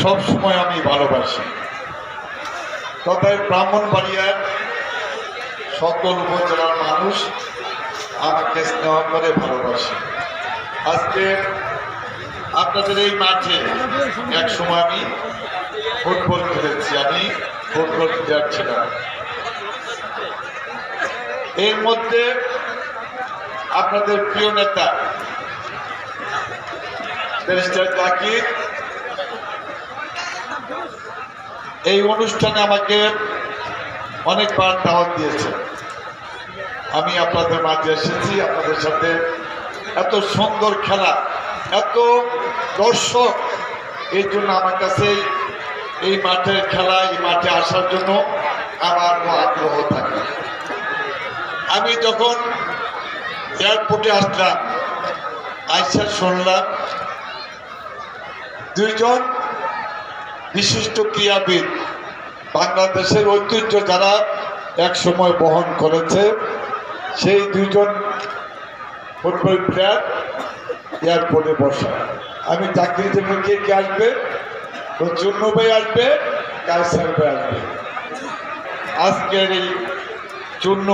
সব সময় আমি ভালোবাসি। তবে ব্রাহ্মণবাড়িয়ার সকল উপজেলার মানুষ আমাকে স্নেহ করে ভালোবাসে। আজকে আপনাদের এই মাঠে এক সময় আমি ফুটবল খেলেছি, আমি ফুটবল প্লেয়ার ছিলাম। এর মধ্যে আপনাদের প্রিয় নেতা ব্যারিস্টার জাকির এই অনুষ্ঠানে আমাকে অনেকবার দাওয়াত দিয়েছে। আমি আপনাদের মাঝে এসেছি, আপনাদের সাথে এত সুন্দর খেলা, এত দর্শক এই জন্য আমার কাছে এই মাঠের খেলা, এই মাঠে আসার জন্য আমার আগ্রহ থাকে। আমি যখন এয়ারপোর্টে আসলাম, আইসা শুনলাম দুইজন বিশিষ্ট ক্রীড়াবিদ। বাংলাদেশের ঐতিহ্য যারা এক সময় বহন করেছে, সেই দুজন ফুটবল প্লেয়ার এয়ারপোর্টে বসা। আমি চাকরি জন্য কে কে আসবে? চূর্ণ ভাই আসবে কায়সার ভাই আসবে? আজকের এই চূর্ণ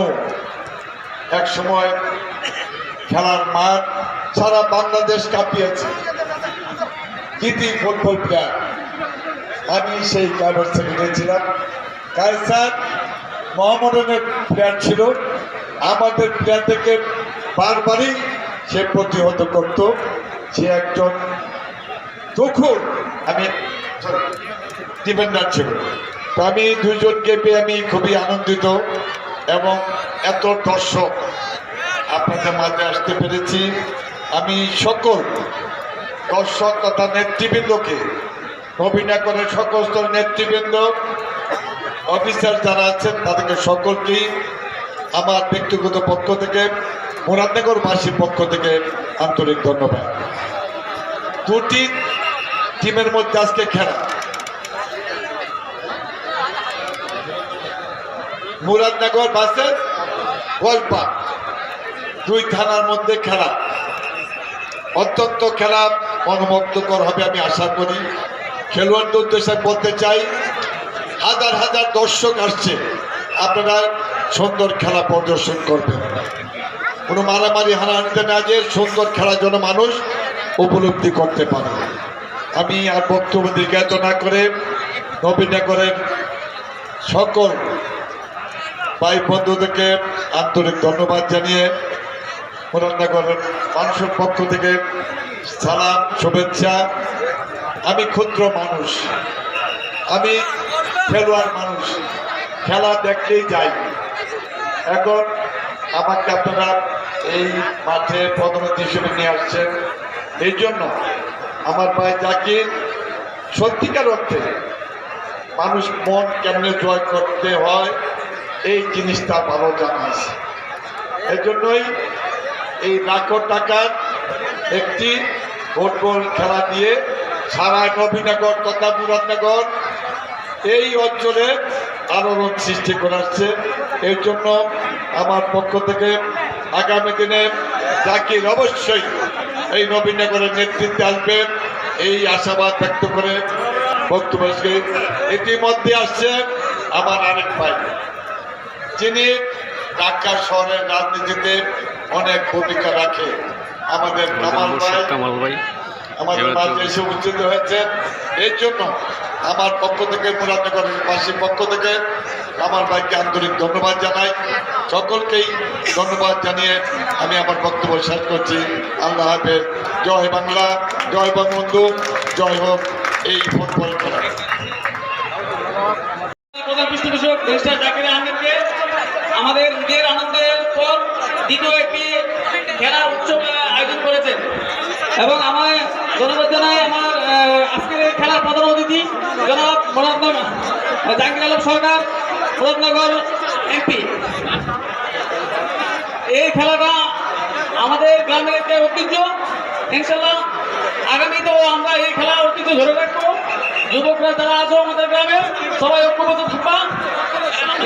এক সময় খেলার মাঠ সারা বাংলাদেশ কাঁপিয়েছে। কৃতি ফুটবল প্লেয়ার। আমি সেই ক্লাবের সেক্রেটারি ছিলাম কায়সার মহামডানের প্লেয়ার ছিল। আমাদের প্লেয়ার থেকে বারবারই সে প্রতিহত করত। সে একজন তখন আমি ডিফেন্ডার ছিল। তো আমি দুজনকে পেয়ে আমি খুবই আনন্দিত এবং এত দর্শক আপনাদের মাঝে আসতে পেরেছি। আমি সকল দর্শক তথা নেতৃবৃন্দকে নবীনাকরের সকল স্তরের নেতৃবৃন্দ, অফিসার যারা আছেন, তাদেরকে সকলকেই আমার ব্যক্তিগত পক্ষ থেকে, মুরাদনগরবাসীর পক্ষ থেকে আন্তরিক ধন্যবাদ। দুটি টিমের মধ্যে আজকে খেলা। মুরাদনগর বাসের গল্পা দুই থানার মধ্যে খেলা। অত্যন্ত খেলা, মনোমুগ্ধকর হবে আমি আশা করি। খেলোয়াড়দের উদ্দেশ্যে বলতে চাই, হাজার হাজার দর্শক আসছে। আপনারা সুন্দর খেলা প্রদর্শন করবেন। কোনো মারামারি হানাহানিতে না যে সুন্দর খেলার জন্য মানুষ উপলব্ধি করতে পারে। আমি আর বক্তব্য দীর্ঘায়িত না করে নবীনগরের সকল ভাই বন্ধুদেরকে আন্তরিক ধন্যবাদ জানিয়ে মুরাদনগরের মানুষের পক্ষ থেকে সালাম, শুভেচ্ছা। আমি ক্ষুদ্র মানুষ। আমি খেলোয়াড় মানুষ। খেলা দেখতেই যাই। এখন আমাকে আপনারা এই মাঠে পদোন্নতি হিসেবে নিয়ে আসছেন। এই জন্য আমার ভাই জাকির, সত্যিকার অর্থে মানুষ মন কেমনে জয় করতে হয়, এই জিনিসটা ভালো জানা এই জন্যই এই লাখ টাকার একটি ফুটবল খেলা দিয়ে সারা নবীনগর তথা মুরাদনগর এই অঞ্চলে আলোড়ন সৃষ্টি করে আসছে। এর জন্য আমার পক্ষ থেকে আগামী দিনে জাকির অবশ্যই এই নবীনগরের নেতৃত্বে আসবে। এই আশাবাদ ব্যক্ত করে বক্তব্য ইতিমধ্যে আসছে আমার আরেক ভাই। যিনি ঢাকা শহরের রাজনীতিতে অনেক ভূমিকা রাখে। আমাদের কামাল ভাই। আমাদের মাঝে এসে উপস্থিত হয়েছে এর জন্য আমার পক্ষ থেকে মুরাদনগরের বাসীর পক্ষ থেকে আমার ভাইকে আন্তরিক ধন্যবাদ জানাই। সকলকেই ধন্যবাদ জানিয়ে আমি আমার বক্তব্য শেষ করছি। আল্লাহ হাফেজ। জয় বাংলা জয় বঙ্গবন্ধু জয় হোক এই ফুটবল খেলা। প্রধান পৃষ্ঠপোষক জাকির আহমেদকে আমাদের ঈদের আনন্দের পর দ্বিতীয় একটি খেলা উৎসব আয়োজন করেছেন। এবং আমার ধন্যবাদ জানাই আমার আজকের খেলার প্রধান অতিথি জনাব মুরাদনগর জাহাঙ্গীর আলম সরকার মুরাদনগর এমপি। এই খেলাটা আমাদের গ্রামের একটা ঐতিহ্য। ইনশাল্লাহ আগামীতেও আমরা এই খেলার ঐতিহ্য ধরে রাখব। যুবকরা যারা আছো আমাদের গ্রামের সবাই ঐক্যবদ্ধ থাকবা।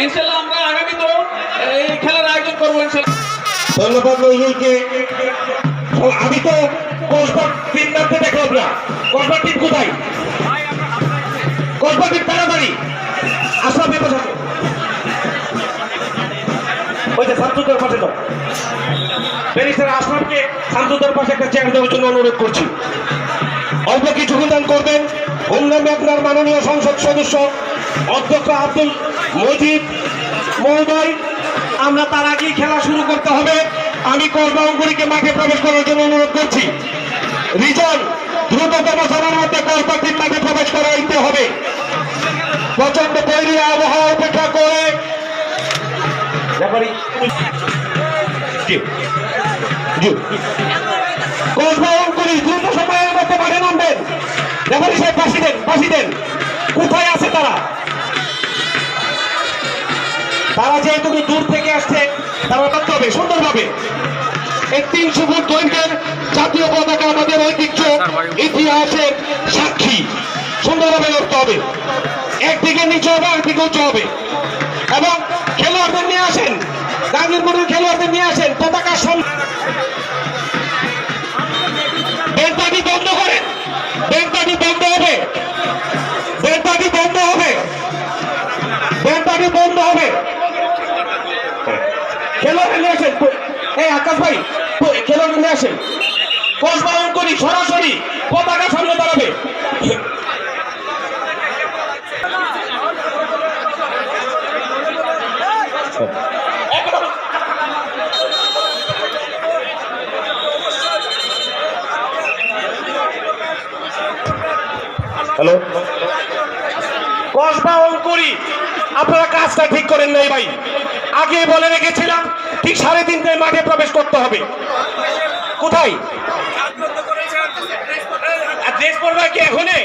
ইনশাল্লাহ আমরা আগামীতেও এই খেলার আয়োজন করব ইনশাল্লাহ ধন্যবাদ আমি তো না। কসবার টিম কোথায়? কসবাটির তাড়াতাড়ি অনুরোধ মাননীয় সংসদ সদস্য মজিদ মহোদয়, আমরা তার আগেই খেলা শুরু করতে হবে। আমি করবা মাঠে প্রবেশ করার জন্য অনুরোধ করছি। রিজন দ্রুততম সময়ের মধ্যে কলপাটির মাঠে প্রবেশ করাইতে হবে। প্রচণ্ড বৈরী আবহাওয়া উপেক্ষা করে। দ্রুত সময়ের মধ্যে মাঠে নামবেন। সাহেব দেন দেন। কোথায় আছে তারা? তারা যেহেতু দূর থেকে আসছে তারা করতে হবে সুন্দরভাবে। তিনশো ফুট দৈর্ঘ্যের জাতীয় পতাকা আমাদের ঐতিহ্য ইতিহাসের সাক্ষী। সুন্দরভাবে লড়তে হবে। একদিকে নিচে হবে একদিকে উঁচু হবে। এবং খেলোয়াড়দের নিয়ে আসেন। গাঙ্গিরপুরের খেলোয়াড়দের নিয়ে আসেন। পতাকার এই আকাশ ভাই খেলোয়াড় নিয়ে আসেন কোচ করি, সরাসরি পতাকা সামনে দাঁড়াবে। হ্যালো? অঙ্কুরি আপনারা কাজটা ঠিক করেন নাই ভাই। আগে বলে রেখেছিলাম ঠিক সাড়ে তিনটায় মাঠে প্রবেশ করতে হবে। কোথায়? ড্রেস পরবে কি এখনই?